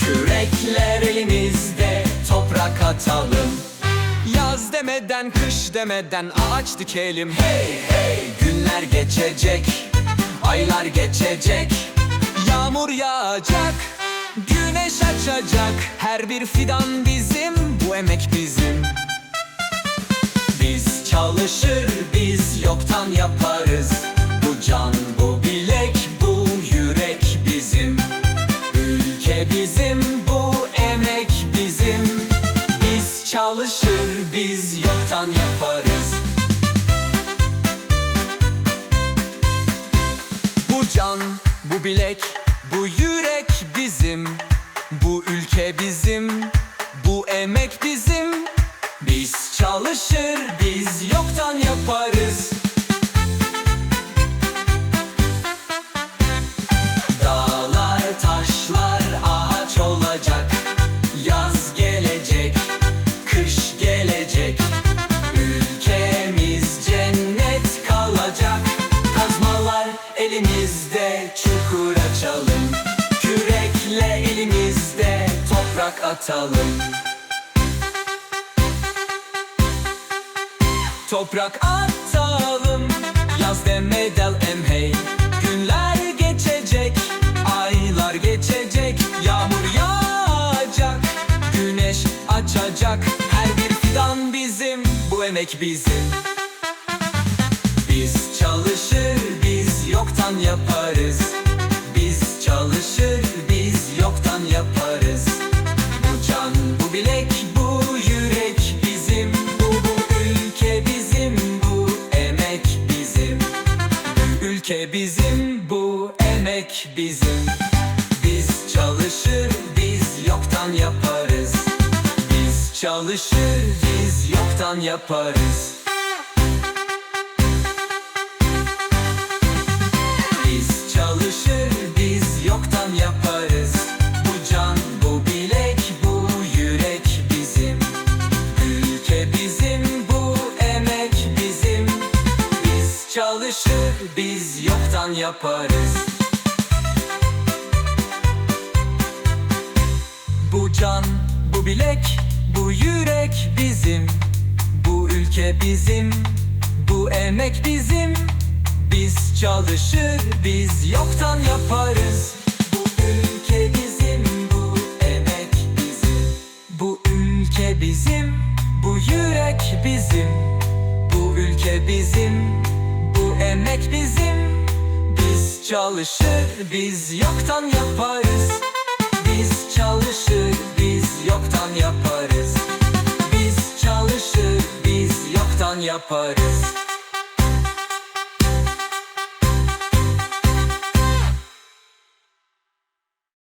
Kürekler elimizde, toprak atalım. Yaz demeden kış demeden ağaç dikelim. Hey hey günler geçecek Aylar geçecek. Yağmur yağacak Güneş açacak. Her bir fidan bizim Bu emek bizim. Biz çalışır biz yoktan yaparız çalışır biz yoktan yaparız. Bu can, bu bilek, bu yürek bizim. Bu ülke bizim Bu emek bizim. Biz çalışır biz yoktan yaparız toprak atalım. Toprak atalım Yaz deme del em hey Günler geçecek Aylar geçecek Yağmur yağacak Güneş açacak. Her bir fidan bizim Bu emek bizim. Biz çalışır biz yoktan yaparız ülke bizim bu emek bizim. Biz çalışır biz yoktan yaparız. Biz çalışır biz yoktan yaparız yoktan yaparız Bu can bu bilek bu yürek bizim Bu ülke bizim bu emek bizim biz çalışır, biz yoktan yaparız. Bu ülke bizim, bu emek bizim. Bu ülke bizim, bu yürek bizim. Bu ülke bizim, bu emek bizim. Çalışır, biz yoktan yaparız. Biz çalışır, biz yoktan yaparız. Biz çalışır, biz yoktan yaparız.